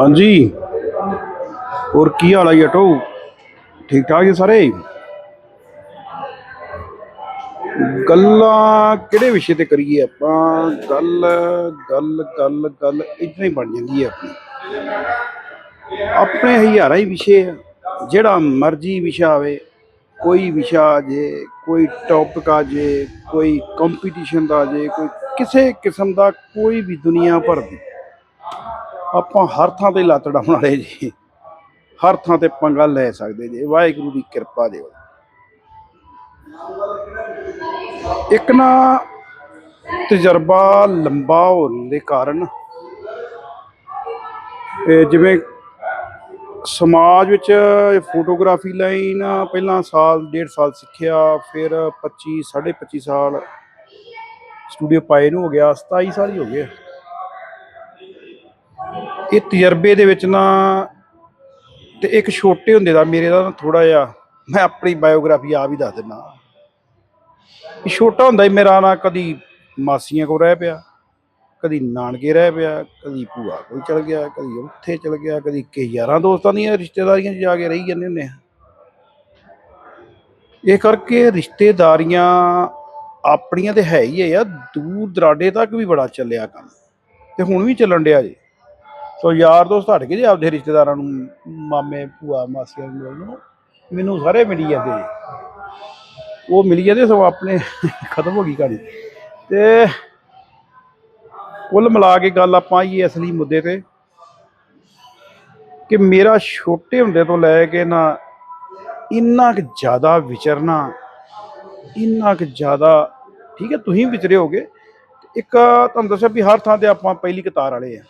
ਹਾਂਜੀ। ਹੋਰ ਕੀ ਹਾਲ ਆ ਜਟੋ ਠੀਕ ਠਾਕ ਜੀ ਸਾਰੇ? ਗੱਲਾਂ ਕਿਹੜੇ ਵਿਸ਼ੇ ਤੇ ਕਰੀਏ ਆਪਾਂ? ਗੱਲ ਗੱਲ ਗੱਲ ਗੱਲ ਇਦਾਂ ਹੀ ਬਣ ਜਾਂਦੀ ਹੈ ਆਪਣੀ। ਆਪਣੇ ਹਜ਼ਾਰਾਂ ਹੀ ਵਿਸ਼ੇ ਆ। ਜਿਹੜਾ ਮਰਜ਼ੀ ਵਿਸ਼ਾ ਆਵੇ, ਕੋਈ ਵਿਸ਼ਾ ਆ ਜੇ, ਕੋਈ ਟੌਪਿਕ ਆ ਜੇ, ਕੋਈ ਕੰਪੀਟੀਸ਼ਨ ਦਾ ਆ ਜੇ, ਕੋਈ ਕਿਸੇ ਕਿਸਮ ਦਾ ਕੋਈ ਵੀ ਦੁਨੀਆ ਭਰ ਦੀ। ਆਪਾਂ ਹਰ ਥਾਂ ਤੇ ਲੱਤ ਡਾਉਣ ਵਾਲੇ ਜੀ। ਹਰ ਥਾਂ ਤੇ ਪੰਗਾ ਲੈ ਸਕਦੇ ਜੀ। ਵਾਹਿਗੁਰੂ ਦੀ ਕਿਰਪਾ ਦੇ ਇੱਕ ਨਾ ਤਜਰਬਾ ਲੰਬਾ ਹੋਣ ਦੇ ਕਾਰਨ ਜਿਵੇਂ ਸਮਾਜ ਵਿੱਚ ਫੋਟੋਗ੍ਰਾਫੀ ਲਾਈਨ ਪਹਿਲਾਂ ਸਾਲ, ਡੇਢ ਸਾਲ ਸਿੱਖਿਆ, ਫਿਰ 25 25 ਸਾਲ ਸਟੂਡੀਓ ਪਾਏ ਨੂੰ ਹੋ ਗਿਆ 27 ਸਾਲ ਹੀ ਹੋ ਗਏ। ਇਹ ਤਜਰਬੇ ਦੇ ਵਿੱਚ ਨਾ ਤੇ ਇੱਕ ਛੋਟੇ ਹੁੰਦੇ ਦਾ ਮੇਰੇ ਦਾ ਥੋੜਾ ਜਿਹਾ, ਮੈਂ ਆਪਣੀ ਬਾਇਓਗ੍ਰਾਫੀ ਆਪ ਹੀ ਦੱਸ ਦਿੰਦਾ। ਇਹ ਛੋਟਾ ਹੁੰਦਾ ਹੀ ਮੇਰਾ ਨਾ ਕਦੀ ਮਾਸੀਆਂ ਕੋਲ ਰਹਿ ਪਿਆ, ਕਦੀ ਨਾਨਕੇ ਰਹਿ ਪਿਆ, ਕਦੀ ਭੂਆ ਕੋਲ ਚਲ ਗਿਆ, ਕਦੀ ਉੱਥੇ ਚਲ ਗਿਆ, ਕਦੀ ਕਿ ਯਾਰਾਂ ਦੋਸਤਾਂ ਦੀਆਂ ਰਿਸ਼ਤੇਦਾਰੀਆਂ 'ਚ ਜਾ ਕੇ ਰਹੀ ਜਾਂਦੇ ਹੁੰਦੇ ਆ। ਇਹ ਕਰਕੇ ਰਿਸ਼ਤੇਦਾਰੀਆਂ ਆਪਣੀਆਂ ਤੇ ਹੈ ਹੀ ਆ ਦੂਰ ਦਰਾਡੇ ਤੱਕ ਵੀ ਬੜਾ ਚੱਲਿਆ ਕੰਮ, ਤੇ ਹੁਣ ਵੀ ਚੱਲਣ ਡਿਆ ਜੀ। ਸੋ ਯਾਰ ਦੋਸਤ ਹਟ ਕੇ ਜੀ ਆਪਦੇ ਰਿਸ਼ਤੇਦਾਰਾਂ ਨੂੰ, ਮਾਮੇ, ਭੂਆ, ਮਾਸੀਆਂ ਨੂੰ ਮੈਨੂੰ ਸਾਰੇ ਮਿਲੀ ਜਾਂਦੇ ਜੀ। ਉਹ ਮਿਲੀ ਜਾਂਦੇ, ਸੋ ਆਪਣੇ ਖਤਮ ਹੋ ਗਈ ਕਹਾਣੀ ਤੇ ਕੁੱਲ ਮਿਲਾ ਕੇ ਗੱਲ ਆਪਾਂ ਆਈਏ ਅਸਲੀ ਮੁੱਦੇ ਤੇ, ਕਿ ਮੇਰਾ ਛੋਟੇ ਹੁੰਦੇ ਤੋਂ ਲੈ ਕੇ ਨਾ, ਇੰਨਾ ਕੁ ਜ਼ਿਆਦਾ ਵਿਚਰਨਾ, ਇੰਨਾ ਕੁ ਜ਼ਿਆਦਾ, ਠੀਕ ਹੈ, ਤੁਸੀਂ ਵਿਚਰੇ ਹੋਗੇ। ਇੱਕ ਤੁਹਾਨੂੰ ਦੱਸਿਆ ਵੀ ਹਰ ਥਾਂ ਤੇ ਆਪਾਂ ਪਹਿਲੀ ਕਤਾਰ ਵਾਲੇ ਆ।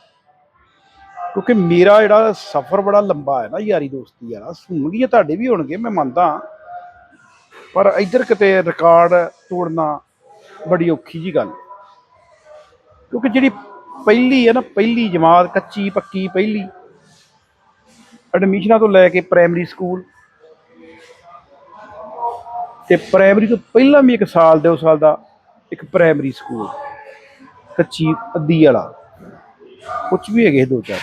ਕਿਉਂਕਿ ਮੇਰਾ ਜਿਹੜਾ ਸਫ਼ਰ ਬੜਾ ਲੰਬਾ ਹੈ ਨਾ ਯਾਰੀ ਦੋਸਤੀ ਵਾਲਾ ਸੁਣਗੀਆਂ ਤੁਹਾਡੇ ਵੀ ਹੋਣਗੇ, ਮੈਂ ਮੰਨਦਾ। ਪਰ ਇੱਧਰ ਕਿਤੇ ਰਿਕਾਰਡ ਤੋੜਨਾ ਬੜੀ ਔਖੀ ਜੀ ਗੱਲ। ਕਿਉਂਕਿ ਜਿਹੜੀ ਪਹਿਲੀ ਹੈ ਨਾ, ਪਹਿਲੀ ਜਮਾਤ, ਕੱਚੀ, ਪੱਕੀ ਪਹਿਲੀ ਐਡਮਿਸ਼ਨਾਂ ਤੋਂ ਲੈ ਕੇ ਪ੍ਰਾਇਮਰੀ ਸਕੂਲ ਤੇ ਪ੍ਰਾਇਮਰੀ ਤੋਂ ਪਹਿਲਾਂ ਵੀ ਇੱਕ ਸਾਲ, ਦੋ ਸਾਲ ਦਾ ਇੱਕ ਪ੍ਰਾਇਮਰੀ ਸਕੂਲ ਕੱਚੀ ਅੱਧੀ ਵਾਲਾ। ਉੱਚ ਵੀ ਹੈਗੇ ਦੋ ਚਾਰ।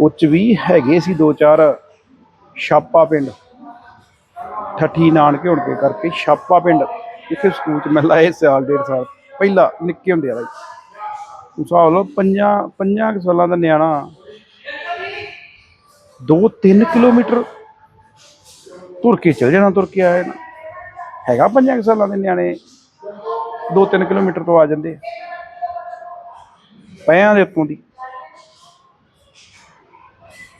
ਉੱਚ ਵੀ ਹੈਗੇ ਸੀ ਦੋ ਚਾਰ ਛਾਪਾ ਪਿੰਡ। ਠੱਠੀ ਨਾਨਕੇ ਹੁਣ ਕੇ ਕਰਕੇ ਛਾਪਾ ਪਿੰਡ ਇੱਥੇ ਸਕੂਲ ਚ ਮੈਂ ਲਾਏ ਸਾਲ, ਡੇਢ ਸਾਲ। ਪਹਿਲਾ ਨਿੱਕੇ ਹੁੰਦੇ ਆ ਹਿਸਾਬ ਲਓ ਪੰਜਾਂ ਪੰਜਾਂ ਕੁ ਸਾਲਾਂ ਦਾ ਨਿਆਣਾ। 2-3 ਕਿਲੋਮੀਟਰ ਤੁਰ ਕੇ ਚਲ ਜਾਣਾ, ਤੁਰ ਕੇ ਆਇਆ ਨਾ। ਹੈਗਾ ਪੰਜਾਂ ਕੁ ਸਾਲਾਂ ਦੇ ਨਿਆਣੇ। 2-3 ਕਿਲੋਮੀਟਰ ਤੋਂ ਆ ਜਾਂਦੇ ਆ। ਪਿਆਂ ਦੇ ਉੱਤੋਂ ਦੀ।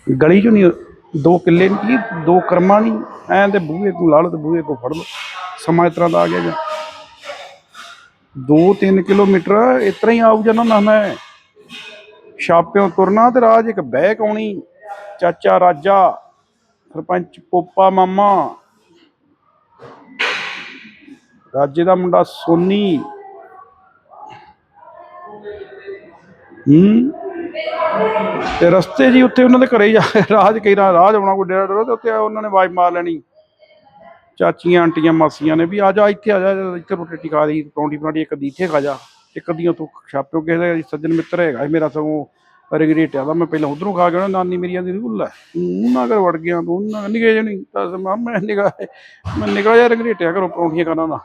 ਗਲੀ ਚੋਂ ਨਹੀਂ, ਦੋ ਕਿੱਲੇ ਨਹੀਂ ਕੀ ਦੋ ਕਰਮਾਂ ਨਹੀਂ, ਐਂ ਤੇ ਬੂਹੇ ਕੋ ਲਾ ਤੇ ਬੂਹੇ ਕੋ ਫੜ ਲਓ। ਸਮਾਂ ਇਸ ਤਰ੍ਹਾਂ ਦਾ ਆ ਗਿਆ ਜਾਂ। 2-3 ਕਿਲੋਮੀਟਰ, ਇਸ ਤਰ੍ਹਾਂ ਹੀ ਆਉ ਜਾਣਾ ਨਾ ਮੈਂ ਛਾਪਿਓਂ ਤੁਰਨਾ ਤੇ ਰਾਜ ਇੱਕ ਬਹਿਕ ਆਉਣੀ ਚਾਚਾ ਰਾਜਾ, ਸਰਪੰਚ ਪੋਪਾ ਮਾਮਾ। ਰਾਜੇ ਦਾ ਮੁੰਡਾ ਸੋਨੀ। ਹੂੰ? ਤੇ ਰਸਤੇ ਜੀ ਉੱਥੇ ਉਹਨਾਂ ਦੇ ਘਰੇ ਜਾ ਰਾਜ ਕਈ ਰਾਹ ਰਾਜ ਆਉਣਾ ਕੋਈ ਡੇਰਾ ਡੇਰਾ ਤੇ ਉੱਥੇ ਉਹਨਾਂ ਨੇ ਆਵਾਜ਼ ਮਾਰ ਲੈਣੀ। ਚਾਚੀਆਂ ਆਂਟੀਆਂ ਮਾਸੀਆਂ ਨੇ ਵੀ ਆ ਜਾ ਇੱਥੇ ਆ ਜਾ ਇੱਥੇ ਰੋਟੀ ਟਿਕਾ ਦੀ ਪਰੌਂਠੀ ਪਰਾਂਠੀ ਇੱਕ ਦੀ ਇੱਥੇ ਖਾ ਜਾ। ਇੱਕ ਦੀਆਂ ਤੂੰ ਛਾਪਿਓ ਕਿਸੇ ਦਾ ਸੱਜਣ ਮਿੱਤਰ ਹੈਗਾ ਮੇਰਾ ਸਗੋਂ ਰਿਗਰੇਟ ਆ ਮੈਂ ਪਹਿਲਾਂ ਉਧਰੋਂ ਖਾ ਕੇ ਆਉਣਾ, ਨਾਨੀ ਮੇਰੀ ਆਂਦੀ ਲੈ ਉਹਨਾਂ ਘਰ ਵੜ ਗਿਆ ਤੂੰ ਉਹਨਾਂ ਨਿਗੇ ਜਣੀ ਦੱਸ ਮੈਂ ਨਿਗਾ ਮੈਂ ਨਿਗਾ ਜਾ ਰਿਗਰੇਟਿਆ ਕਰੋ ਪਰੌਂਠੀਆਂ ਖਾਣਾ ਨਾ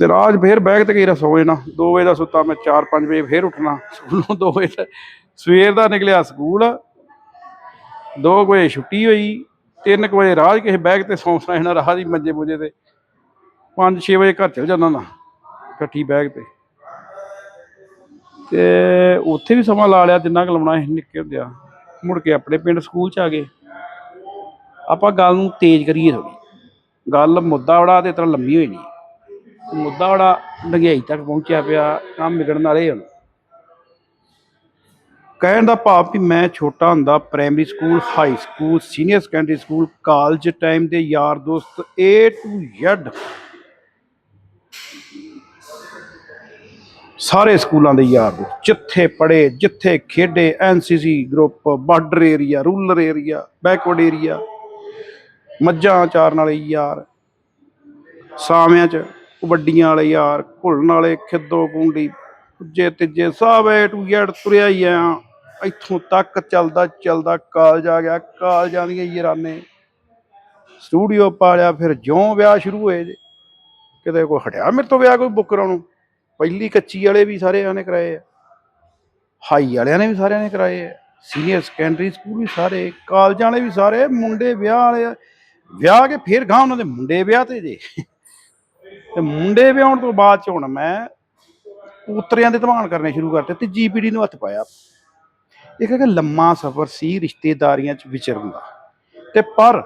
ਤੇ ਰਾਜ ਫੇਰ ਬੈਗ ਤੇ ਕਈ ਗਈ ਸੌ ਜਾਣਾ। 2 ਵਜੇ ਦਾ ਸੁੱਤਾ ਮੈਂ 4-5 ਵਜੇ ਫੇਰ ਉੱਠਣਾ। ਸਕੂਲੋਂ 2 ਵਜੇ ਸਵੇਰ ਦਾ ਨਿਕਲਿਆ ਸਕੂਲ। 2 ਵਜੇ ਛੁੱਟੀ ਹੋਈ। 3 ਵਜੇ ਰਾਜ ਕਿਸੇ ਬੈਗ ਤੇ ਸੌਂਸਣਾ ਇਹਨਾਂ ਰਾਹ ਦੀ ਮੰਜੇ ਮੁੰਜੇ ਤੇ। 5-6 ਵਜੇ ਘਰ ਚਲ ਜਾਂਦਾ ਨਾ ਇਕੱਠੀ ਬੈਗ ਤੇ। ਤੇ ਉੱਥੇ ਵੀ ਸਮਾਂ ਲਾ ਲਿਆ, ਜਿੰਨਾ ਕੁ ਲਾਉਣਾ ਸੀ ਨਿੱਕੇ ਹੁੰਦਿਆਂ। ਮੁੜ ਕੇ ਆਪਣੇ ਪਿੰਡ ਸਕੂਲ ਚ ਆ ਗਏ। ਆਪਾਂ ਗੱਲ ਨੂੰ ਤੇਜ਼ ਕਰੀਏ ਥੋੜੀ ਗੱਲ ਮੁੱਦਾ ਬੜਾ ਤੇ ਤਰ੍ਹਾਂ ਲੰਮੀ ਹੋਈ ਨਹੀਂ। ਮੁੱਦਾ ਬੜਾ ਡੰਗਿਆਈ ਤੱਕ ਪਹੁੰਚਿਆ ਪਿਆ, ਕੰਮ ਵਿਗੜਨ ਵਾਲੇ ਹੁਣ। ਕਹਿਣ ਦਾ ਭਾਵ ਵੀ ਮੈਂ ਛੋਟਾ ਹੁੰਦਾ primary school high school senior secondary school college time ਦੇ ਯਾਰ ਦੋਸਤ A ਟੂ Z ਸਾਰੇ ਸਕੂਲਾਂ ਦੇ ਯਾਰ ਦੋਸਤ, ਜਿੱਥੇ ਪੜ੍ਹੇ, ਜਿੱਥੇ ਖੇਡੇ NCC group border area rural area backward area ਮੱਝਾਂ ਚਾਰਨ ਵਾਲੇ ਯਾਰ, ਸਾਵਿਆਂ ਚ ਕਬੱਡੀਆਂ ਵਾਲੇ ਯਾਰ, ਘੁਲਣ ਵਾਲੇ ਖਿੱਦੋ ਕੁੰਡੀ ਜੇ ਤੀਜੇ ਸਭ ਏ ਟੂ ਜ਼ੈਡ ਤੁਰਿਆ ਹੀ ਆ ਇੱਥੋਂ ਤੱਕ ਚੱਲਦਾ ਚੱਲਦਾ ਕਾਲਜ ਆ ਗਿਆ ਕਾਲਜਾਂ ਦੀਆਂ ਯਾਰਾਨੇ। ਸਟੂਡੀਓ ਪਾਲਿਆ ਫਿਰ ਜਿਉਂ ਵਿਆਹ ਸ਼ੁਰੂ ਹੋਏ ਜੇ। ਕਿਤੇ ਕੋਈ ਹਟਿਆ ਮੇਰੇ ਤੋਂ ਵਿਆਹ ਕੋਈ ਬੁੱਕ ਕਰਾਉਣ ਨੂੰ ਪਹਿਲੀ ਕੱਚੀ ਵਾਲੇ ਵੀ ਸਾਰੇ ਨੇ ਕਰਾਏ ਆ। ਹਾਈ ਵਾਲਿਆਂ ਨੇ ਵੀ ਸਾਰਿਆਂ ਨੇ ਕਰਾਏ ਆ। ਸੀਨੀਅਰ ਸੈਕੰਡਰੀ ਸਕੂਲ ਵੀ ਸਾਰੇ ਕਾਲਜਾਂ ਵਾਲੇ ਵੀ ਸਾਰੇ, ਮੁੰਡੇ ਵਿਆਹ ਵਾਲੇ ਵਿਆਹ ਕੇ ਫਿਰ ਗਾਂ ਉਹਨਾਂ ਦੇ ਮੁੰਡੇ ਵਿਆਹ ਤੇ ਜੇ। ਤੇ ਮੁੰਡੇ ਵਿਆਹਣ ਤੋਂ ਬਾਅਦ ਚ ਹੁਣ ਮੈਂ ਉਤਰਿਆਂ ਦੇ ਧਮਾਨ ਕਰਨੇ ਸ਼ੁਰੂ ਕਰਤੇ ਤੇ ਜੀਪੀਡੀ ਨੂੰ ਹੱਥ ਪਾਇਆ। ਇੱਕ ਕਿ ਲੰਮਾ ਸਫ਼ਰ ਸੀ, ਰਿਸ਼ਤੇਦਾਰੀਆਂ ਚ ਵਿਚਰਨ ਦਾ। ਤੇ ਪਰ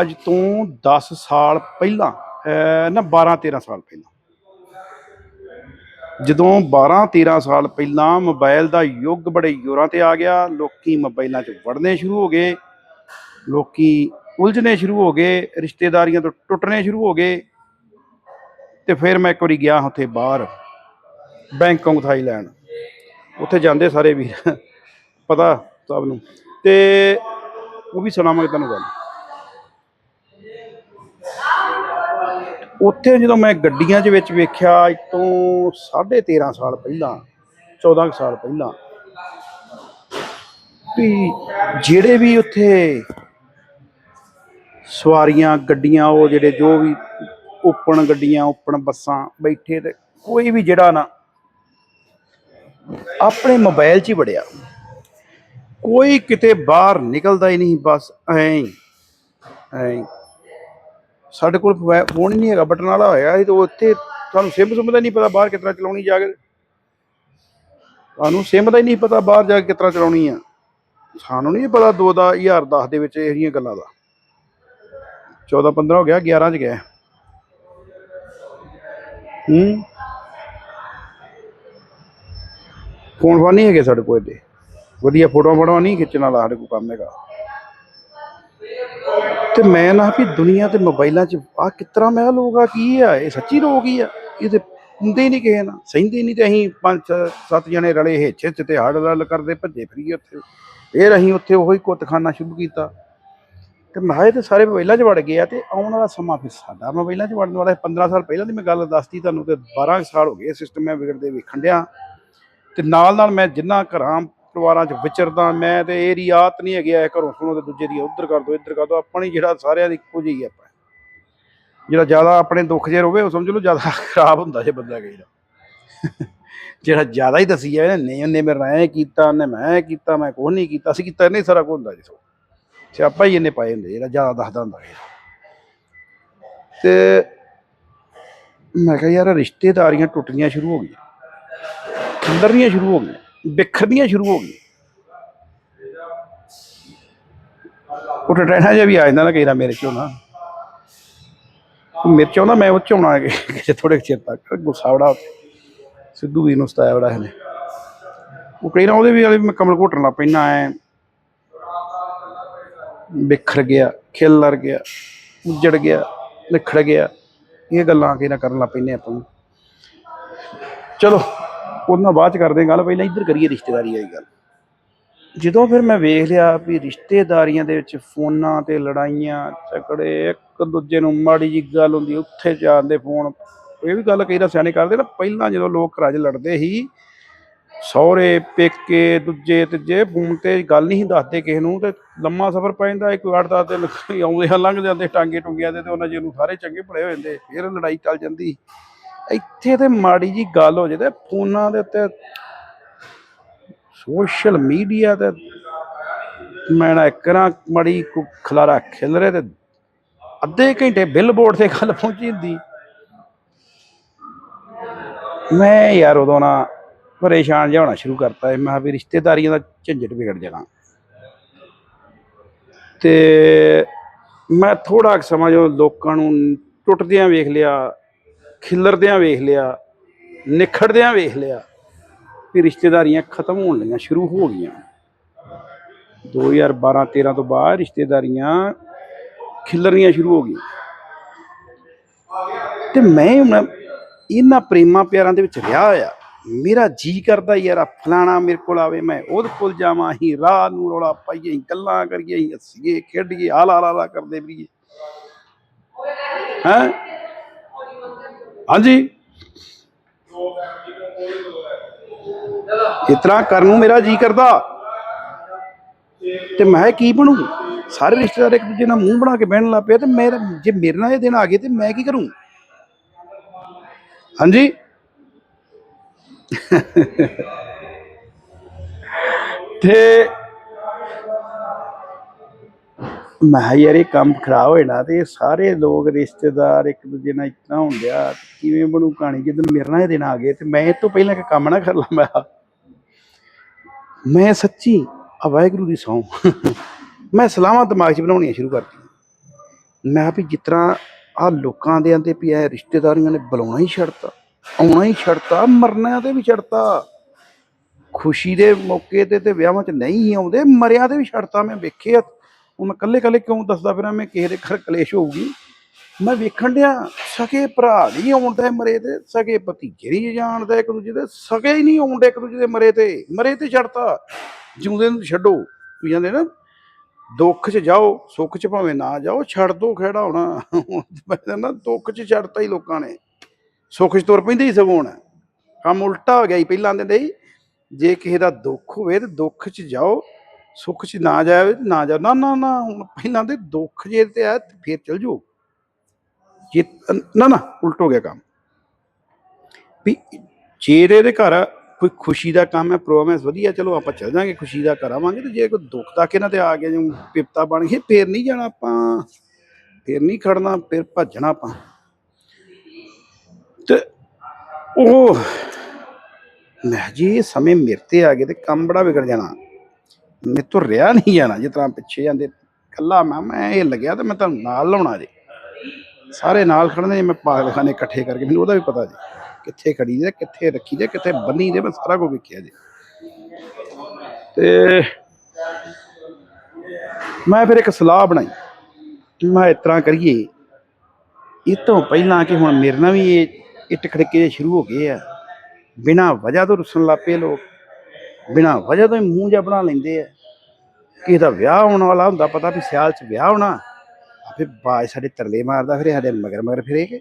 ਅੱਜ ਤੋਂ 10 ਸਾਲ ਪਹਿਲਾਂ, ਅਹ ਨਾ 12 13 ਸਾਲ ਪਹਿਲਾਂ। ਜਦੋਂ 12 13 ਸਾਲ ਪਹਿਲਾਂ ਮੋਬਾਈਲ ਦਾ ਯੁੱਗ ਬੜੇ ਜ਼ੋਰਾਂ ਤੇ ਆ ਗਿਆ, ਲੋਕੀ ਮੋਬਾਈਲਾਂ 'ਚ ਵੜਨੇ ਸ਼ੁਰੂ ਹੋ ਗਏ। ਲੋਕੀ ਉਲਝਣੇ ਸ਼ੁਰੂ ਹੋ ਗਏ, ਰਿਸ਼ਤੇਦਾਰੀਆਂ ਤੋਂ ਟੁੱਟਣੇ ਸ਼ੁਰੂ ਹੋ ਗਏ। ਤੇ ਫਿਰ ਮੈਂ ਇੱਕ ਵਾਰੀ ਗਿਆ ਉੱਥੇ ਬਾਹਰ, ਬੈਂਕਾਕ, ਥਾਈਲੈਂਡ। ਉੱਥੇ ਜਾਂਦੇ ਸਾਰੇ ਵੀਰ, ਪਤਾ ਸਭ ਨੂੰ। ਤੇ ਉਹ ਵੀ ਸੁਣਾਵਾਂਗੇ ਤੁਹਾਨੂੰ ਗੱਲ। ਉੱਥੇ ਜਦੋਂ ਮੈਂ ਗੱਡੀਆਂ ਦੇ ਵਿੱਚ ਵੇਖਿਆ ਅੱਜ ਤੋਂ 13.5 ਸਾਲ ਪਹਿਲਾਂ 14 ਕੁ ਸਾਲ ਪਹਿਲਾਂ, ਵੀ ਜਿਹੜੇ ਵੀ ਉੱਥੇ ਸਵਾਰੀਆਂ, ਗੱਡੀਆਂ, ਉਹ ਜਿਹੜੇ ਜੋ ਵੀ ਓਪਨ ਗੱਡੀਆਂ, ਓਪਨ ਬੱਸਾਂ ਬੈਠੇ ਤੇ ਕੋਈ ਵੀ ਜਿਹੜਾ ਨਾ ਆਪਣੇ ਮੋਬਾਈਲ 'ਚ ਹੀ ਵੜਿਆ। ਕੋਈ ਕਿਤੇ ਬਾਹਰ ਨਿਕਲਦਾ ਹੀ ਨਹੀਂ, ਬਸ ਐਂ ਐਂ। ਸਾਡੇ ਕੋਲ ਫੋਨ ਹੀ ਨਹੀਂ ਹੈਗਾ, ਬਟਨ ਵਾਲਾ ਹੋਇਆ ਇਹ ਤਾਂ ਉੱਥੇ ਤੁਹਾਨੂੰ ਸਿਮ ਸੁਮ ਦਾ ਨਹੀਂ ਪਤਾ ਬਾਹਰ ਕਿਤਨਾ ਚਲਾਉਣੀ ਜਾ ਕੇ। ਤੁਹਾਨੂੰ ਸਿਮ ਦਾ ਹੀ ਨਹੀਂ ਪਤਾ ਬਾਹਰ ਜਾ ਕੇ ਕਿਤਨਾ ਚਲਾਉਣੀ ਆ। ਸਾਨੂੰ ਨਹੀਂ ਪਤਾ 2 ਦਾ 1010 ਦੇ ਵਿੱਚ ਇਹ ਜਿਹੀਆਂ ਗੱਲਾਂ ਦਾ। 14 15 ਹੋ ਗਿਆ 11 ਚ ਗਿਆ। ਹੂੰ? ਫੋਨ ਫਾਨ ਨਹੀਂ ਹੈਗੇ ਸਾਡੇ ਕੋਲ ਇਹਦੇ ਵਧੀਆ ਫੋਟੋਆਂ ਫੋਟੋਆਂ ਨਹੀਂ ਖਿੱਚਣ ਵਾਲਾ ਸਾਡੇ ਕੋਲ ਕੰਮ ਹੈਗਾ। ਤੇ ਮੈਂ ਨਾ ਵੀ ਦੁਨੀਆ ਤੇ ਮੋਬਾਈਲਾਂ 'ਚ ਆ ਕਿਤਰਾ ਮੈਂ ਕਿਹਾ ਲੋਕ ਕੀ ਆ, ਇਹ ਸੱਚੀ ਲੋਕ ਹੀ ਆ। ਇਹ ਤੇ ਹੁੰਦੇ ਨਹੀਂ ਕਿਸੇ ਨਾਲ। ਸਹਿੰਦੇ ਨਹੀਂ ਤੇ ਅਸੀਂ ਪੰਜ ਸੱਤ ਜਣੇ ਰਲੇ ਹਿੱਚ ਹਿੱਚ ਤੇ ਹੜ ਰਲ ਕਰਦੇ ਭੱਜੇ ਫਿਰੀਏ ਉੱਥੇ। ਫੇਰ ਅਸੀਂ ਉੱਥੇ ਉਹੀ ਕੁੱਤਖਾਨਾ ਸ਼ੁਰੂ ਕੀਤਾ। ਤੇ ਮੈਂ ਕਿਹਾ ਇਹ ਤੇ ਸਾਰੇ ਮੋਬਾਈਲਾਂ 'ਚ ਵੜ ਗਏ ਆ ਤੇ ਆਉਣ ਵਾਲਾ ਸਮਾਂ ਫਿਰ ਸਾਡਾ। ਮੋਬਾਈਲਾਂ 'ਚ ਵੜਨ ਵਾਲਾ ਹੈ। 15 ਸਾਲ ਪਹਿਲਾਂ ਦੀ ਮੈਂ ਗੱਲ ਦੱਸਤੀ ਤੁਹਾਨੂੰ ਤੇ 12 ਸਾਲ ਹੋ ਗਏ ਸਿਸਟਮ ਮੈਂ ਵਿਗੜਦੇ ਵੇਖਣ ਡਿਆ। ਤੇ ਨਾਲ ਨਾਲ ਮੈਂ ਜਿੰਨਾ ਘਰਾਂ, ਪਰਿਵਾਰਾਂ 'ਚ ਵਿਚਰਦਾ, ਮੈਂ ਤੇ ਇਹ ਰਿਆਤ ਨਹੀਂ ਹੈਗੀ ਆ ਘਰੋਂ ਸੁਣੋ ਤੇ ਦੂਜੇ ਦੀ ਉਧਰ ਕਰ ਦੋ, ਇੱਧਰ ਕਰ ਦੋ ਆਪਣੀ ਜਿਹੜਾ ਸਾਰਿਆਂ ਦੀ ਇੱਕੋ ਜਿਹੀ ਆਪਾਂ। ਜਿਹੜਾ ਜ਼ਿਆਦਾ ਆਪਣੇ ਦੁੱਖ ਜੇ ਰੋਵੇ ਉਹ ਸਮਝ ਲਓ, ਜ਼ਿਆਦਾ ਖਰਾਬ ਹੁੰਦਾ ਜੇ ਬੰਦਾ ਕਹੀ ਦਾ ਜਿਹੜਾ ਜ਼ਿਆਦਾ ਹੀ ਦਸੀ ਜਾਵੇ ਨਹੀਂ ਉਹਨੇ ਮੇਰੇ ਨਾਲ ਐ ਕੀਤਾ ਉਹਨੇ ਮੈਂ ਕੀਤਾ, ਮੈਂ ਕੁਛ ਨਹੀਂ ਕੀਤਾ, ਅਸੀਂ ਕੀਤਾ ਨਹੀਂ, ਸਾਰਾ ਕੁਝ ਹੁੰਦਾ ਜੀ ਸੋ ਸਿਆਪਾ ਹੀ ਇਹਨੇ ਪਾਏ ਹੁੰਦੇ ਜਿਹੜਾ ਜ਼ਿਆਦਾ ਦੱਸਦਾ ਹੁੰਦਾ ਹੈ ਤੇ ਮੈਂ ਕਿਹਾ ਯਾਰ ਰਿਸ਼ਤੇਦਾਰੀਆਂ ਟੁੱਟਣੀਆਂ ਸ਼ੁਰੂ ਹੋ ਗਈਆਂ ਖੰਡਰਨੀਆਂ ਸ਼ੁਰੂ ਹੋ ਗਈਆਂ ਬਿਖਰਨੀਆਂ ਸ਼ੁਰੂ ਹੋ ਗਈਆਂ। ਉਹ ਟਟੈਣਾ ਜਿਹਾ ਵੀ ਆ ਜਾਂਦਾ ਨਾ ਕਈ ਵਾਰ ਮੇਰੇ ਚੋਂ ਨਾ। ਮੇਰੇ ਚੋਂ ਨਾ ਮੈਂ ਉਹ ਚੋਂ ਆਉਣਾ ਕਿ ਥੋੜੇ ਚਿਰ ਤੱਕ ਗੁੱਸਾ ਬੜਾ ਸਿੱਧੂ ਵੀ ਨੂੰ ਸਤਾਇਆ ਬੜਾ ਇਹਨੇ। ਉਹ ਕਈ ਨਾ ਉਹਦੇ ਵੀ ਵਾਲੇ ਮੈਂ ਕਮਲ ਘੋਟਣ ਲੱਗ ਪੈਣਾ ਐ। ਬਿਖਰ ਗਿਆ ਖਿਲਰ ਗਿਆ, ਉੱਜੜ ਗਿਆ, ਨਿਖੜ ਗਿਆ। ਇਹ ਗੱਲਾਂ ਕਿ ਨਾ ਕਰਨ ਲੱਗ ਪੈਨੇ ਆਪਾਂ ਨੂੰ। ਚਲੋ ਉਹਨਾਂ ਬਾਅਦ ਚ ਕਰਦੇ ਗੱਲ, ਪਹਿਲਾਂ ਇੱਧਰ ਕਰੀਏ ਰਿਸ਼ਤੇਦਾਰੀ ਵਾਲੀ ਗੱਲ। ਜਦੋਂ ਫਿਰ ਮੈਂ ਵੇਖ ਲਿਆ ਵੀ ਰਿਸ਼ਤੇਦਾਰੀਆਂ ਦੇ ਵਿੱਚ ਫੋਨਾਂ ਤੇ ਲੜਾਈਆਂ, ਝਗੜੇ, ਇੱਕ ਦੂਜੇ ਨੂੰ ਮਾੜੀ ਜੀ ਗੱਲ ਹੁੰਦੀ, ਉੱਥੇ ਜਾਂਦੇ ਫੋਨ। ਇਹ ਵੀ ਗੱਲ ਕਈ ਵਾਰ ਸਿਆਣੇ ਕਰਦੇ ਨਾ, ਪਹਿਲਾਂ ਜਦੋਂ ਲੋਕ ਘਰਾਂ 'ਚ ਲੜਦੇ ਸੀ ਸਹੁਰੇ, ਪੇਕੇ, ਦੂਜੇ, ਤੀਜੇ ਫੋਨ ਤੇ ਗੱਲ ਨਹੀਂ ਦੱਸਦੇ ਕਿਸੇ ਨੂੰ ਤੇ ਲੰਮਾ ਸਫ਼ਰ ਪੈ ਜਾਂਦਾ, ਇੱਕ ਅੱਠ ਦਸ ਦਿਨ ਆਉਂਦੇ ਆ ਲੰਘ ਜਾਂਦੇ ਟਾਂਗੇ ਟੁੰਗਿਆਂ ਦੇ ਤੇ ਉਹਨਾਂ ਜਿਹਨੂੰ ਸਾਰੇ ਚੰਗੇ ਭਲੇ ਹੋ ਜਾਂਦੇ, ਫਿਰ ਲੜਾਈ ਚੱਲ ਜਾਂਦੀ। ਇੱਥੇ ਤੇ ਮਾੜੀ ਜੀ ਗੱਲ ਹੋ ਜੇ ਤੇ ਫੋਨਾਂ ਦੇ ਉੱਤੇ ਸੋਸ਼ਲ ਮੀਡੀਆ ਤੇ ਮੈਂ ਨਾ ਇੱਕ ਨਾ ਮੜੀ ਖਲਾਰਾ ਖਿਲ ਰਿਹਾ ਤੇ ਅੱਧੇ ਘੰਟੇ ਬਿਲਬੋਰਡ ਤੇ ਗੱਲ ਪਹੁੰਚੀ ਹੁੰਦੀ। ਮੈਂ ਯਾਰ ਉਦੋਂ ਨਾ ਪਰੇਸ਼ਾਨ ਜਿਹਾ ਹੋਣਾ ਸ਼ੁਰੂ ਕਰਤਾ ਸੀ। ਮੈਂ ਕਿਹਾ ਵੀ ਰਿਸ਼ਤੇਦਾਰੀਆਂ ਦਾ ਝੰਜਟ ਵਿਗੜ ਜਾਣਾ। ਤੇ ਮੈਂ ਥੋੜਾ ਸਮਾਂ ਜੋ ਲੋਕਾਂ ਨੂੰ ਟੁੱਟਦਿਆਂ ਵੇਖ ਲਿਆ, ਖਿਲਰਦਿਆਂ ਵੇਖ ਲਿਆ, ਨਿਖੜਦਿਆਂ ਵੇਖ ਲਿਆ, ਵੀ ਰਿਸ਼ਤੇਦਾਰੀਆਂ ਖਤਮ ਹੋਣ ਲੱਗੀਆਂ, ਸ਼ੁਰੂ ਹੋ ਗਈਆਂ। 2012 13 ਤੋਂ ਬਾਅਦ ਰਿਸ਼ਤੇਦਾਰੀਆਂ ਖਿਲਰਨੀਆਂ ਸ਼ੁਰੂ ਹੋ ਗਈਆਂ। ਤੇ ਮੈਂ ਹੁਣ ਇਹਨਾਂ ਪ੍ਰੇਮਾਂ ਪਿਆਰਾਂ ਦੇ ਵਿੱਚ ਰਿਹਾ ਹੋਇਆ। ਮੇਰਾ ਜੀ ਕਰਦਾ ਯਾਰ ਫਲਾਣਾ ਮੇਰੇ ਕੋਲ ਆਵੇ, ਮੈਂ ਉਹਦੇ ਕੋਲ ਜਾਵਾਂ, ਅਸੀਂ ਰਾਹ ਨੂੰ ਰੌਲਾ ਪਾਈਏ, ਅਸੀਂ ਗੱਲਾਂ ਕਰੀਏ, ਅਸੀਂ ਹੱਸੀਏ, ਖੇਡੀਏ ਆਲਾ ਆਲਾ ਕਰਦੇ ਫਿਰੀਏ। ਹੈਂ? ਹਾਂਜੀ। ਇਸ ਤਰ੍ਹਾਂ ਕਰਨ ਨੂੰ ਮੇਰਾ ਜੀ ਕਰਦਾ। ਤੇ ਮੈਂ ਕੀ ਬਣੂ? ਸਾਰੇ ਰਿਸ਼ਤੇਦਾਰ ਇੱਕ ਦੂਜੇ ਨਾਲ ਮੂੰਹ ਬਣਾ ਕੇ ਬਹਿਣ ਲੱਗ ਪਏ ਤੇ ਮੇਰਾ ਜੇ ਮੇਰੇ ਨਾਲ ਇਹ ਦਿਨ ਆ ਗਏ ਤੇ ਮੈਂ ਕੀ ਕਰੂੰ? ਹਾਂਜੀ। ਤੇ ਮੈਂ ਯਾਰ ਇਹ ਕੰਮ ਖਰਾਬ ਹੋਏ ਨਾ ਤੇ ਸਾਰੇ ਲੋਕ, ਰਿਸ਼ਤੇਦਾਰ ਇੱਕ ਦੂਜੇ ਨਾਲ ਇਤਨਾ ਹੁੰਦਿਆ, ਕਿਵੇਂ ਬਣੂ ਕਹਾਣੀ? ਜਦੋਂ ਮੇਰੇ ਨਾਲ ਇਹ ਦਿਨ ਆ ਗਏ ਤੇ ਮੈਂ ਇਹ ਤੋਂ ਪਹਿਲਾਂ ਕਿ ਕੰਮ ਨਾ ਕਰ ਲਵਾਂ ਮੈਂ। ਮੈਂ ਸੱਚੀ ਆ ਵਾਹਿਗੁਰੂ ਦੀ ਸੌਂ। ਮੈਂ ਸਲਾਹਾਂ ਦਿਮਾਗ 'ਚ ਬਣਾਉਣੀਆਂ ਸ਼ੁਰੂ ਕਰਤੀਆਂ। ਮੈਂ ਕਿਹਾ ਵੀ ਜਿਸ ਤਰ੍ਹਾਂ ਆ ਲੋਕਾਂ ਦੇ ਆਂਦੇ ਵੀ ਇਹ ਰਿਸ਼ਤੇਦਾਰੀਆਂ ਨੇ ਬੁਲਾਉਣਾ ਹੀ ਛੱਡਤਾ। ਆਉਣਾ ਹੀ ਛੱਡਤਾ, ਮਰਨਿਆਂ ਤੇ ਵੀ ਛੱਡਤਾ। ਖੁਸ਼ੀ ਦੇ ਮੌਕੇ ਤੇ ਤੇ ਵਿਆਹਾਂ 'ਚ ਨਹੀਂ ਹੀ ਆਉਂਦੇ, ਮਰਿਆਂ ਤੇ ਵੀ ਛੱਡਤਾ ਮੈਂ ਵੇਖਿਆ ਉਹ ਮੈਂ ਕੱਲੇ ਕੱਲੇ ਕਿਉਂ ਦੱਸਦਾ ਫਿਰਾਂ ਮੈਂ, ਕਿਸੇ ਦੇ ਘਰ ਕਲੇਸ਼ ਹੋਊਗੀ। ਮੈਂ ਵੇਖਣ ਡਿਆ, ਸਕੇ ਭਰਾ ਨਹੀਂ ਆਉਂਦਾ ਮਰੇ ਤੇ ਸਕੇ ਭਤੀਜੇ ਨਹੀਂ ਜਾਣਦਾ ਇੱਕ ਦੂਜੇ ਦੇ, ਸਕੇ ਹੀ ਨਹੀਂ ਆਉਂਦੇ ਇੱਕ ਦੂਜੇ ਦੇ ਮਰੇ ਤੇ ਮਰੇ ਤੇ ਛੱਡਤਾ। ਜਿਉਂਦੇ ਨੂੰ ਛੱਡੋ, ਵੀ ਜਾਂਦੇ ਨਾ, ਦੁੱਖ 'ਚ ਜਾਓ, ਸੁੱਖ 'ਚ ਭਾਵੇਂ ਨਾ ਜਾਓ, ਛੱਡ ਦੋ ਖੜਾ ਹੋਣਾ। ਮੈਂ ਨਾ ਦੁੱਖ 'ਚ ਛੱਡਤਾ ਹੀ ਲੋਕਾਂ ਨੇ। ਸੁੱਖ 'ਚ ਤੁਰ ਪੈਂਦੇ ਹੀ ਸਗੋਂ ਹੁਣ। ਕੰਮ ਉਲਟਾ ਹੋ ਗਿਆ ਹੀ ਪਹਿਲਾਂ ਦੇ ਨਹੀਂ। ਜੇ ਕਿਸੇ ਦਾ ਦੁੱਖ ਹੋਵੇ ਤੇ ਦੁੱਖ 'ਚ ਜਾਓ, ਸੁੱਖ 'ਚ ਨਾ ਜਾਵੇ ਤੇ ਨਾ ਜਾ ਨਾ ਨਾ ਨਾ, ਹੁਣ ਪਹਿਲਾਂ ਦੇ ਦੁੱਖ ਜੇ ਤੇ ਆ ਤੇ ਫੇਰ ਚਲ ਜਾਓ। ਜੇ, ਨਾ ਨਾ, ਉਲਟ ਹੋ ਗਿਆ ਕੰਮ। ਵੀ ਜੇ ਦੇ ਘਰ ਕੋਈ ਖੁਸ਼ੀ ਦਾ ਕੰਮ ਹੈ ਪ੍ਰੋਗਰਾਮ ਹੈ ਵਧੀਆ, ਚਲੋ ਆਪਾਂ ਚੱਲ ਜਾਾਂਗੇ, ਖੁਸ਼ੀ ਦਾ ਕਰਾਵਾਂਗੇ ਤੇ ਜੇ ਕੋਈ ਦੁੱਖ ਦਾ ਕਿਹਨਾਂ ਤੇ ਆ ਗਿਆ, ਜਿਵੇਂ ਪਿਪਤਾ ਬਣ ਗਈ, ਫੇਰ ਨਹੀਂ ਜਾਣਾ ਆਪਾਂ। ਫੇਰ ਨਹੀਂ ਖੜਨਾ, ਫੇਰ ਭੱਜਣਾ ਆਪਾਂ। ਤੇ ਉਹ ਮੈਂ ਕਿਹਾ ਜੀ ਇਹ ਸਮੇਂ ਮੇਰੇ ਤੇ ਆ ਗਏ ਤੇ ਕੰਮ ਬੜਾ ਵਿਗੜ ਜਾਣਾ। ਮੇਰੇ ਤੋਂ ਰਿਆ ਨਹੀਂ ਜਾਣਾ ਜਿਸ ਤਰ੍ਹਾਂ ਪਿੱਛੇ ਜਾਂਦੇ ਕੱਲਾ ਮੈਂ ਮੈਂ ਇਹ ਲੱਗਿਆ ਤੇ ਮੈਂ ਤੁਹਾਨੂੰ ਨਾਲ ਲਾਉਣਾ ਜੇ। ਸਾਰੇ ਨਾਲ ਖੜਨੇ ਨੇ, ਮੈਂ ਪਾਗਲਖਾਨੇ ਇਕੱਠੇ ਕਰਕੇ ਮੈਨੂੰ ਉਹਦਾ ਵੀ ਪਤਾ ਜੀ ਕਿੱਥੇ ਖੜੀ ਜੇ ਕਿੱਥੇ ਰੱਖੀ ਜੇ ਕਿੱਥੇ ਬੰਨੀ ਜੇ ਮੈਂ ਸਾਰਾ ਕੁਝ ਵੇਖਿਆ ਜੀ। ਤੇ ਮੈਂ ਫਿਰ ਇੱਕ ਸਲਾਹ ਬਣਾਈ ਮੈਂ ਇਸ ਤਰ੍ਹਾਂ ਕਰੀਏ। ਇਹ ਤੋਂ ਪਹਿਲਾਂ ਕਿ ਹੁਣ ਮੇਰੇ ਨਾਲ ਵੀ ਇਹ ਇੱਟ ਖੜਕੇ ਜਿਹੇ ਸ਼ੁਰੂ ਹੋ ਗਏ ਆ। ਬਿਨਾਂ ਵਜ੍ਹਾ ਤੋਂ ਰੁੱਸਣ ਲੱਗ ਪਏ ਲੋਕ। ਬਿਨਾਂ ਵਜ੍ਹਾ ਤੋਂ ਹੀ ਮੂੰਹ ਜਿਹਾ ਬਣਾ ਲੈਂਦੇ ਆ। ਕਿਸੇ ਦਾ ਵਿਆਹ ਹੋਣ ਵਾਲਾ ਹੁੰਦਾ, ਪਤਾ ਵੀ ਸਿਆਲ 'ਚ ਵਿਆਹ ਹੋਣਾ। ਫਿਰ ਬਾਜ ਸਾਡੇ ਤਰਲੇ ਮਾਰਦਾ ਫਿਰ, ਸਾਡੇ ਮਗਰ ਮਗਰ ਫਿਰੇਗੇ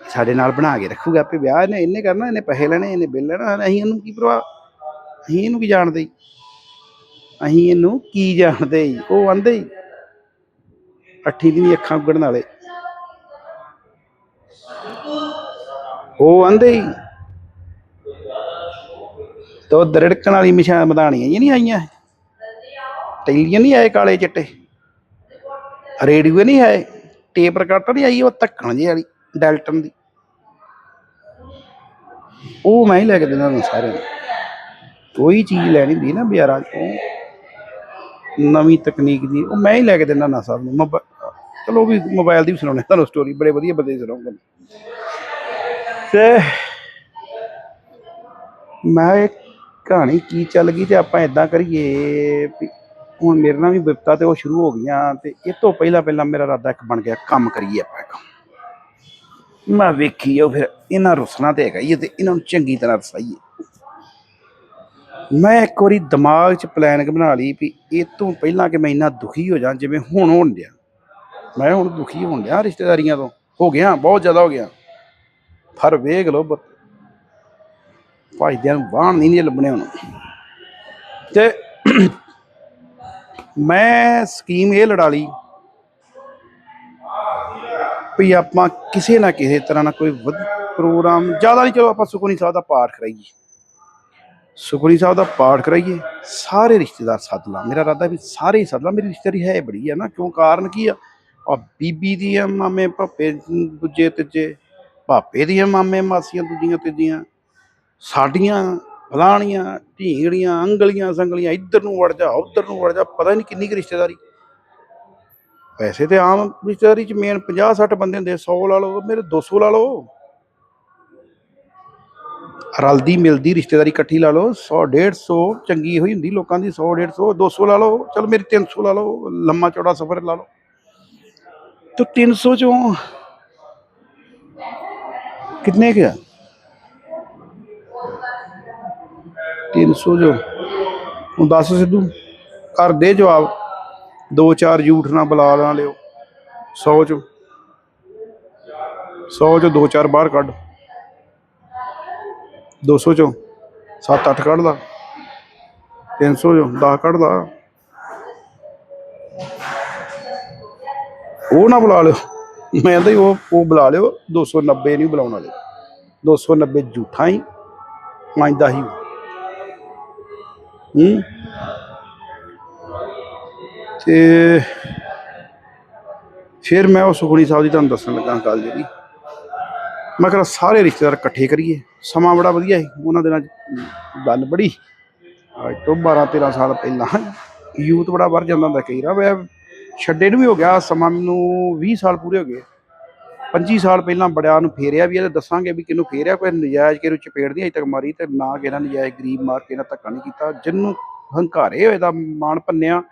ਸਾਡੇ ਨਾਲ ਬਣਾ ਕੇ ਰੱਖੂਗਾ ਆਪੇ ਵਿਆਹ। ਇਹਨੇ ਇਹਨੇ ਕਰਨਾ, ਇਹਨੇ ਪੈਸੇ ਲੈਣੇ, ਇਹਨੇ ਬਿੱਲ ਲੈਣਾ। ਅਸੀਂ ਇਹਨੂੰ ਕੀ ਪਰਵਾਹ ਅਸੀਂ ਇਹਨੂੰ ਕੀ ਜਾਣਦੇ ਅਸੀਂ ਇਹਨੂੰ ਕੀ ਜਾਣਦੇ ਉਹ ਆਂਦੇ ਅੱਠੀ ਦੀ ਵੀ ਅੱਖਾਂ ਉੱਗਣ ਵਾਲੇ। ਉਹ ਆਂਦੇ ਹੀ। ਤੋ ਦਰੜਕਣ ਵਾਲੀ ਮਿਸ਼ਾ ਮਧਾਣੀਆਂ ਇਹ ਨਹੀਂ ਆਈਆਂ। ਟੈਲੀਆਂ ਨਹੀਂ ਆਏ ਕਾਲੇ ਚਿੱਟੇ। ਰੇਡੀਓ ਨਹੀਂ ਆਏ। ਟੇਪ ਰਿਕਾਰਡਰ ਨਹੀਂ ਆਈ, ਉਹ ਧੱਕਣ ਜਿਹੀ ਵਾਲੀ, ਡੈਲਟਨ ਦੀ। ਉਹ ਮੈਂ ਹੀ ਲੈ ਕੇ ਦਿੰਦਾ ਤੁਹਾਨੂੰ ਸਾਰਿਆਂ ਨੂੰ। ਕੋਈ ਚੀਜ਼ ਲੈਣੀ ਹੁੰਦੀ ਨਾ ਬਾਜ਼ਾਰਾਂ 'ਚੋਂ। ਨਵੀਂ ਤਕਨੀਕ ਦੀ, ਉਹ ਮੈਂ ਹੀ ਲੈ ਕੇ ਦਿੰਦਾ ਨਾ ਸਭ ਨੂੰ। ਮੋਬਾ- ਚਲੋ ਵੀ ਮੋਬਾਈਲ ਦੀ ਵੀ ਸੁਣਾਉਣੇ ਤੁਹਾਨੂੰ ਸਟੋਰੀ ਬੜੇ ਵਧੀਆ ਬੰਦੇ ਦੀ ਸੁਣਾਉਂਗਾ ਤੇ ਮੈਂ ਇਹ ਕਹਾਣੀ ਕੀ ਚੱਲ ਗਈ ਤੇ ਆਪਾਂ ਇਦਾਂ ਕਰੀਏ ਵੀ ਹੁਣ ਮੇਰੇ ਨਾਲ ਵੀ ਵਿਪਤਾ ਤੇ ਉਹ ਸ਼ੁਰੂ ਹੋ ਗਈਆਂ ਤੇ ਇਹ ਤੋਂ ਪਹਿਲਾਂ ਪਹਿਲਾਂ ਮੇਰਾ ਇਰਾਦਾ ਇੱਕ ਬਣ ਗਿਆ ਕੰਮ ਕਰੀਏ ਆਪਾਂ ਇੱਕ। ਮੈਂ ਵੇਖੀ ਉਹ ਫਿਰ ਇਹਨਾਂ ਰੁਸਣਾ ਤੇ ਹੈਗਾ ਹੀ ਤੇ ਇਹਨਾਂ ਨੂੰ ਚੰਗੀ ਤਰ੍ਹਾਂ ਰਸਾਈਏ। ਮੈਂ ਇੱਕ ਵਾਰੀ ਦਿਮਾਗ 'ਚ ਪਲਾਨ ਬਣਾ ਲਈ ਵੀ ਇਹ ਤੋਂ ਪਹਿਲਾਂ ਕਿ ਮੈਂ ਇੰਨਾ ਦੁਖੀ ਹੋ ਜਾਂ ਜਿਵੇਂ ਹੁਣ ਹੋਣ ਡਿਆ। ਮੈਂ ਹੁਣ ਦੁਖੀ ਹੋਣ ਡਿਆ ਰਿਸ਼ਤੇਦਾਰੀਆਂ ਤੋਂ। ਹੋ ਗਿਆ, ਬਹੁਤ ਜ਼ਿਆਦਾ ਹੋ ਗਿਆ। ਫਰ ਵੇਗ ਲੋ ਬ- ਭਾਈਦਿਆਂ ਨੂੰ ਨਹੀਂ ਨੇ ਲੱਭਣੇ ਹੁਣ ਤੇ ਮੈਂ ਸਕੀਮ ਇਹ ਲੜਾ ਲਈ ਵੀ ਆਪਾਂ ਕਿਸੇ ਨਾ ਕਿਸੇ ਤਰ੍ਹਾਂ ਨਾਲ ਕੋਈ ਪ੍ਰੋਗਰਾਮ, ਜ਼ਿਆਦਾ ਨਹੀਂ ਚਲੋ ਆਪਾਂ ਸੁਖਨੀ ਸਾਹਿਬ ਦਾ ਪਾਠ ਕਰਾਈਏ। ਸੁਖਮਨੀ ਸਾਹਿਬ ਦਾ ਪਾਠ ਕਰਾਈਏ, ਸਾਰੇ ਰਿਸ਼ਤੇਦਾਰ ਸੱਦ ਲਾ। ਮੇਰਾ ਇਰਾਦਾ ਵੀ ਸਾਰੇ ਸੱਦ ਲਾ। ਮੇਰੀ ਰਿਸ਼ਤੇਦਾਰੀ ਹੈ ਬੜੀ ਆ ਨਾ, ਕਿਉਂ? ਕਾਰਨ ਕੀ ਆ? ਆ ਬੀਬੀ ਆ, ਮਾਮੇ, ਭਾਪੇ, ਦੂਜੇ, ਤੀਜੇ। ਭਾਪੇ ਦੀਆਂ, ਮਾਮੇ, ਮਾਸੀਆਂ, ਦੂਜੀਆਂ, ਤੀਜੀਆਂ, ਸਾਡੀਆਂ, ਫਲਾਣੀਆਂ, ਢੀਂਗੜੀਆਂ, ਅੰਗਲੀਆਂ, ਸੰਗਲੀਆਂ, ਇੱਧਰ ਨੂੰ ਵੜ ਜਾ, ਉੱਧਰ ਨੂੰ ਵੜ ਜਾ, ਪਤਾ ਨਹੀਂ ਕਿੰਨੀ ਕੁ ਰਿਸ਼ਤੇਦਾਰੀ। ਵੈਸੇ ਤੇ ਆਮ ਰਿਸ਼ਤੇਦਾਰੀ ਚ ਮੇਨ 50 60 ਬੰਦੇ ਹੁੰਦੇ 100 ਲਾ ਲਓ, ਮੇਰੇ 200 ਲਾ ਲਓ। ਰਲਦੀ ਮਿਲਦੀ ਰਿਸ਼ਤੇਦਾਰੀ ਇਕੱਠੀ ਲਾ ਲਓ 100 150 ਚੰਗੀ ਹੋਈ ਹੁੰਦੀ ਲੋਕਾਂ ਦੀ 100 150 200 ਲਾ ਲਓ, ਚਲ ਮੇਰੀ 300 ਲਾ ਲਓ, ਲੰਮਾ ਚੌੜਾ ਸਫ਼ਰ ਲਾ ਲਓ। ਤੇ 300 ਚੋਂ ਕਿੰਨੇ ਕੁ ਆ 300 ਜੋ ਹੁਣ ਦੱਸ ਸਿੱਧੂ ਕਰ ਦੇ ਜਵਾਬ ਦੋ ਚਾਰ ਝੂਠ ਨਾ ਬੁਲਾ ਨਾ ਲਿਓ 100 ਚੋਂ 100 ਚੋਂ ਦੋ ਚਾਰ ਬਾਹਰ ਕੱਢ 200 ਚੋਂ 7-8 ਕੱਢਦਾ 300 ਚੋਂ 10 ਕੱਢਦਾ ਉਹ ਨਾ ਬੁਲਾ ਲਿਓ ਮੈਂ ਤਾਂ ਉਹ ਉਹ ਬੁਲਾ ਲਿਓ 290 ਨਹੀਂ ਬੁਲਾਉਣ ਵਾਲੇ। 290 ਝੂਠਾ ਹੀ ਮੰਨਦਾ ਹੀ। ਹੂੰ? ਤੇ ਫਿਰ ਮੈਂ ਉਹ ਸੁਖਣੀ ਸਾਹਿਬ ਦੀ ਤੁਹਾਨੂੰ ਦੱਸਣ ਲੱਗਾ ਗੱਲ ਜਿਹੜੀ। ਮੈਂ ਕਿਹਾ ਸਾਰੇ ਰਿਸ਼ਤੇਦਾਰ ਇਕੱਠੇ ਕਰੀਏ, ਸਮਾਂ ਬੜਾ ਵਧੀਆ ਸੀ, ਉਹਨਾਂ ਦਿਨਾਂ 'ਚ ਗੱਲ ਬੜੀ। ਅੱਜ ਤੋਂ 12 13 ਸਾਲ ਪਹਿਲਾਂ ਯੂਥ ਬੜਾ ਵਰ ਜਾਂਦਾ ਹੁੰਦਾ, ਕਈ ਵਾਰ ਛੱਡੇ ਨੂੰ ਵੀ ਹੋ ਗਿਆ, ਸਮਾਂ ਮੈਨੂੰ 20 ਸਾਲ ਪੂਰੇ ਹੋ ਗਏ। 25 ਸਾਲ ਪਹਿਲਾਂ ਬੜਿਆ ਨੂੰ ਫੇਰਿਆ ਵੀ ਇਹ ਦੱਸਾਂਗੇ ਵੀ ਕਿਹਨੂੰ ਫੇਰਿਆ, ਕੋਈ ਨਜਾਇਜ਼ ਕਿਹਨੂੰ ਚਪੇੜ ਦੀ ਅਜੇ ਤੱਕ ਮਾਰੀ ਤੇ ਨਾ ਕਿਹਨਾਂ ਨਜਾਇਜ਼ ਗਰੀਬ ਮਾਰ ਕੇ ਨਾ ਧੱਕਾ ਨਹੀਂ ਕੀਤਾ। ਜਿਹਨੂੰ ਹੰਕਾਰੇ ਹੋਏ ਦਾ ਮਾਣ ਭੰਨਿਆ,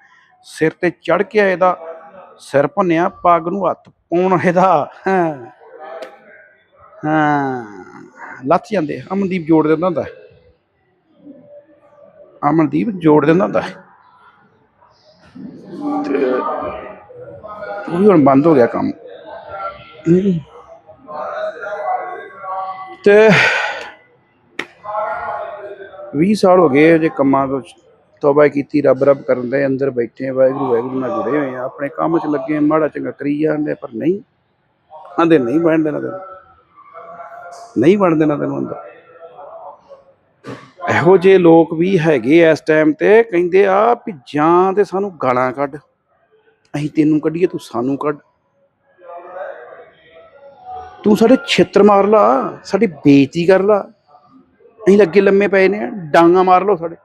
ਸਿਰ ਤੇ ਚੜ ਕੇ ਆਏ ਦਾ ਸਿਰ ਭੰਨਿਆ, ਪਾਗ ਨੂੰ ਹੱਥ ਪਾਉਣ ਇਹਦਾ ਹਾਂ। ਹਾਂ। ਲੱਥ ਜਾਂਦੇ ਅਮਨਦੀਪ ਜੋੜ ਦਿੰਦਾ ਹੁੰਦਾ। ਅਮਨਦੀਪ ਜੋੜ ਦਿੰਦਾ ਹੁੰਦਾ। ਤੇ ਉਹ ਵੀ ਹੁਣ ਬੰਦ ਹੋ ਗਿਆ ਕੰਮ। ਤੇ 20 ਸਾਲ ਹੋ ਗਏ ਜੇ ਕੰਮਾਂ ਤੋਂ ਤੋਬਾ ਕੀਤੀ, ਰੱਬ ਰੱਬ ਕਰਨ ਦੇ ਅੰਦਰ ਬੈਠੇ ਵਾਹਿਗੁਰੂ ਵਾਹਿਗੁਰੂ ਨਾਲ ਜੁੜੇ ਹੋਏ ਆ। ਆਪਣੇ ਕੰਮ 'ਚ ਲੱਗੇ ਮਾੜਾ ਚੰਗਾ ਕਰੀ ਜਾਂਦੇ ਪਰ ਨਹੀਂ। ਆਂਦੇ, ਨਹੀਂ ਬਣ ਦੇਣਾ ਤੈਨੂੰ। ਨਹੀਂ ਬਣ ਦੇਣਾ ਤੈਨੂੰ ਅੰਦਰ। ਇਹੋ ਜਿਹੇ ਲੋਕ ਵੀ ਹੈਗੇ ਐ ਇਸ ਟਾਈਮ ਤੇ, ਕਹਿੰਦੇ ਆ ਵੀ ਜਾਂ ਤੇ ਸਾਨੂੰ ਗਾਲਾਂ ਕੱਢ, ਅਸੀਂ ਤੈਨੂੰ ਕੱਢੀਏ, ਤੂੰ ਸਾਨੂੰ ਕੱਢ। ਤੂੰ ਸਾਡੇ ਛਿੱਤਰ ਮਾਰ ਲਾ, ਸਾਡੀ ਬੇਇੱਜ਼ਤੀ ਕਰ ਲਾ। ਅਸੀਂ ਲੱਗੇ ਲੰਮੇ ਪਏ ਨੇ, ਡਾਂਗਾ ਮਾਰ ਲਓ ਸਾਡੇ।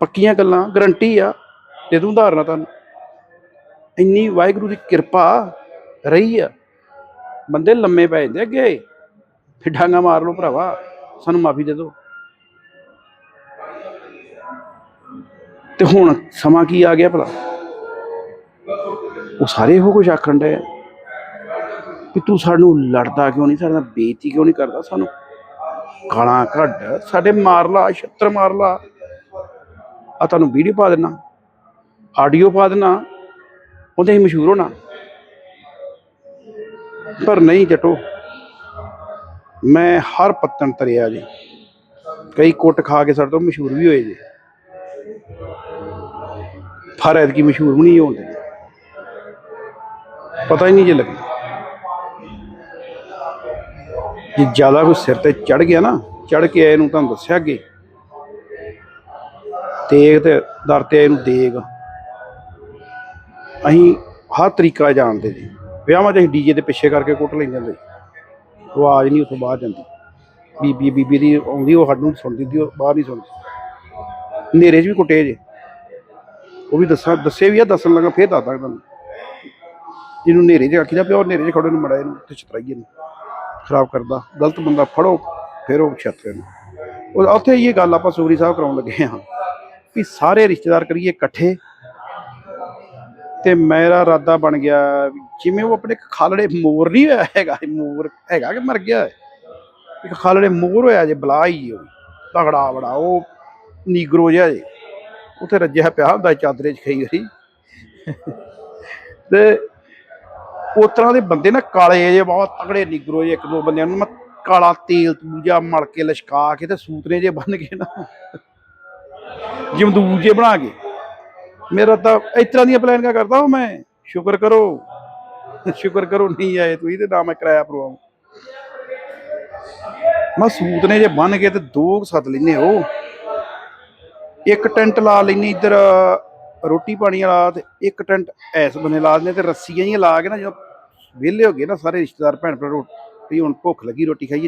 ਪੱਕੀਆਂ ਗੱਲਾਂ ਗਰੰਟੀ ਆ, ਦੇ ਦੂੰ ਉਦਾਹਰਨਾਂ ਤੁਹਾਨੂੰ। ਇੰਨੀ ਵਾਹਿਗੁਰੂ ਦੀ ਕਿਰਪਾ ਰਹੀ ਆ। ਬੰਦੇ ਲੰਮੇ ਪੈ ਜਾਂਦੇ ਅੱਗੇ, ਫਿਰ ਡਾਂਗਾ ਮਾਰ ਲਓ ਭਰਾਵਾ। ਸਾਨੂੰ ਮਾਫੀ ਦੇ ਦਿਓ। ਤੇ ਹੁਣ ਸਮਾਂ ਕੀ ਆ ਗਿਆ ਭਲਾ? ਉਹ ਸਾਰੇ ਇਹੋ ਕੁਝ ਆਖਣ ਦੇ ਕਿ ਤੂੰ ਸਾਨੂੰ ਲੜਦਾ ਕਿਉਂ ਨਹੀਂ? ਸਾਡੇ ਨਾਲ ਬੇਇੱਜ਼ਤੀ ਕਿਉਂ ਨਹੀਂ ਕਰਦਾ ਸਾਨੂੰ? ਗਾਲਾਂ ਕੱਢ, ਸਾਡੇ ਮਾਰ ਲਾ, ਛੱਤਰ ਮਾਰ ਲਾ। ਆ ਤੁਹਾਨੂੰ ਵੀਡੀਓ ਪਾ ਦੇਣਾ ਆਡੀਓ ਪਾ ਦੇਣਾ ਉਹਦੇ ਹੀ ਮਸ਼ਹੂਰ ਹੋਣਾ। ਪਰ ਨਹੀਂ ਜਟੋ ਮੈਂ ਹਰ ਪੱਤਨ ਤਰਿਆ ਜੀ। ਕਈ ਕੁੱਟ ਖਾ ਕੇ ਸਾਡੇ ਤੋਂ ਮਸ਼ਹੂਰ ਵੀ ਹੋਏ ਜੀ। ਪਰ ਐਤਕੀ ਮਸ਼ਹੂਰ ਵੀ ਨਹੀਂ ਹੁੰਦੇ ਪਤਾ ਹੀ ਨਹੀਂ ਜੇ ਲੱਗਦਾ ਜੇ ਜ਼ਿਆਦਾ ਕੋਈ ਸਿਰ ਤੇ ਚੜ ਗਿਆ ਨਾ ਚੜ ਕੇ ਆਏ ਨੂੰ ਤੁਹਾਨੂੰ ਦੱਸਿਆ ਅੱਗੇ। ਤੇਗ ਤੇ, ਦਰ ਤੇ ਆਏ ਨੂੰ ਦੇਗ ਅਸੀਂ ਹਰ ਤਰੀਕਾ ਜਾਣਦੇ ਜੀ। ਵਿਆਹਾਂ 'ਚ ਅਸੀਂ ਡੀਜੇ ਦੇ ਪਿੱਛੇ ਕਰਕੇ ਕੁੱਟ ਲੈਂਦੇ ਹੁੰਦੇ ਸੀ। ਆਵਾਜ਼ ਨਹੀਂ ਉੱਥੋਂ ਬਾਹਰ ਜਾਂਦੀ। ਬੀਬੀ ਬੀਬੀ ਦੀ ਆਉਂਦੀ, ਉਹ ਸਾਨੂੰ ਸੁਣਦੀ ਦੀ ਉਹ ਬਾਹਰ ਨਹੀਂ ਸੁਣਦੀ। ਹਨੇਰੇ 'ਚ ਵੀ ਕੁੱਟੇ ਜੇ। ਉਹ ਵੀ ਦੱਸਾਂ, ਦੱਸੇ ਵੀ ਆ, ਦੱਸਣ ਲੱਗਾ, ਫੇਰ ਦੱਸਦਾ ਤੁਹਾਨੂੰ ਜਿਹਨੂੰ ਹਨੇਰੇ 'ਚ ਆਖੀਦਾ ਪਿਆ, ਉਹ ਹਨੇਰੇ 'ਚ ਖੜੋ ਨੂੰ, ਮੜਾ ਇਹਨੂੰ ਤੇ ਚਤਰਾਈਏ ਨੂੰ। ਖਰਾਬ ਕਰਦਾ। ਗਲਤ ਬੰਦਾ ਫੜੋ, ਫਿਰ ਉਹ ਛੱਤਰੇ ਨੂੰ। ਉਹ ਉੱਥੇ ਇਹ ਗੱਲ ਆਪਾਂ ਸੂਰੀ ਸਾਹਿਬ ਕਰਾਉਣ ਲੱਗੇ ਹਾਂ ਵੀ ਸਾਰੇ ਰਿਸ਼ਤੇਦਾਰ ਕਰੀਏ ਇਕੱਠੇ। ਤੇ ਮੇਰਾ ਇਰਾਦਾ ਬਣ ਗਿਆ ਜਿਵੇਂ ਉਹ ਆਪਣੇ ਖਾਲੜੇ ਮੋਰ ਨਹੀਂ ਹੋਇਆ ਹੈਗਾ ਮੋਰ ਹੈਗਾ ਕਿ ਮਰ ਗਿਆ ਇੱਕ ਖਾਲੜੇ ਮੋਰ ਹੋਇਆ ਜੇ, ਬਲਾ ਹੀ ਉਹ ਤਗੜਾ ਬੜਾ, ਉਹ ਨੀਗਰੋ ਜਿਹਾ ਜੇ। ਉੱਥੇ ਰੱਜਿਆ ਪਿਆ ਹੁੰਦਾ ਸੀ ਚਾਦਰੇ 'ਚ ਕਈ ਵਾਰੀ। ਤੇ ਉਸ ਤਰ੍ਹਾਂ ਦੇ ਬੰਦੇ ਨਾ ਕਾਲੇ ਜੇ ਬਹੁਤ ਤਗੜੇ ਨਿਗਰੋ ਜੇ ਇੱਕ ਦੋ ਬੰਦਿਆਂ ਨੂੰ। ਮੈਂ ਕਾਲਾ ਤੇਲ ਤੂਜਾ ਮਲ ਕੇ ਲਸ਼ਕਾ ਕੇ ਤੇ ਸੂਤਰੇ ਜੇ ਬੰਨ ਕੇ ਨਾ ਜਮਦੂਰ ਜੇ ਬਣਾ ਕੇ। ਮੇਰਾ ਤਾਂ ਇਸ ਤਰ੍ਹਾਂ ਦੀਆਂ ਪਲਾਨਿੰਗਾਂ ਕਰਦਾ ਹਾਂ ਮੈਂ? ਸ਼ੁਕਰ ਕਰੋ। ਸ਼ੁਕਰ ਕਰੋ ਨਹੀਂ ਆਏ ਤੁਸੀਂ ਤੇ ਨਾ ਮੈਂ ਕਿਰਾਇਆ ਪਰਵਾਉਂ ਮੈਂ ਸੂਤਨੇ ਜੇ ਬੰਨ ਕੇ ਤੇ ਦੋ ਸੱਦ ਲੈਨੇ ਉਹ ਇੱਕ ਟੈਂਟ ਲਾ ਲੈਨੇ ਇੱਧਰ, ਰੋਟੀ ਪਾਣੀ ਵਾਲਾ ਤੇ ਇੱਕ ਟੈਂਟ ਐਸ ਬੰਨੇ ਲਾ ਦਿੰਦੇ ਤੇ ਰੱਸੀਆਂ ਹੀ ਲਾ ਕੇ ਨਾ ਜਦੋਂ ਵਿਹਲੇ ਹੋ ਗਏ ਨਾ ਸਾਰੇ ਰਿਸ਼ਤੇਦਾਰ ਭੈਣ ਭਰਾ ਰੋਟੀ, ਹੁਣ ਭੁੱਖ ਲੱਗੀ ਰੋਟੀ ਖਾਈਏ।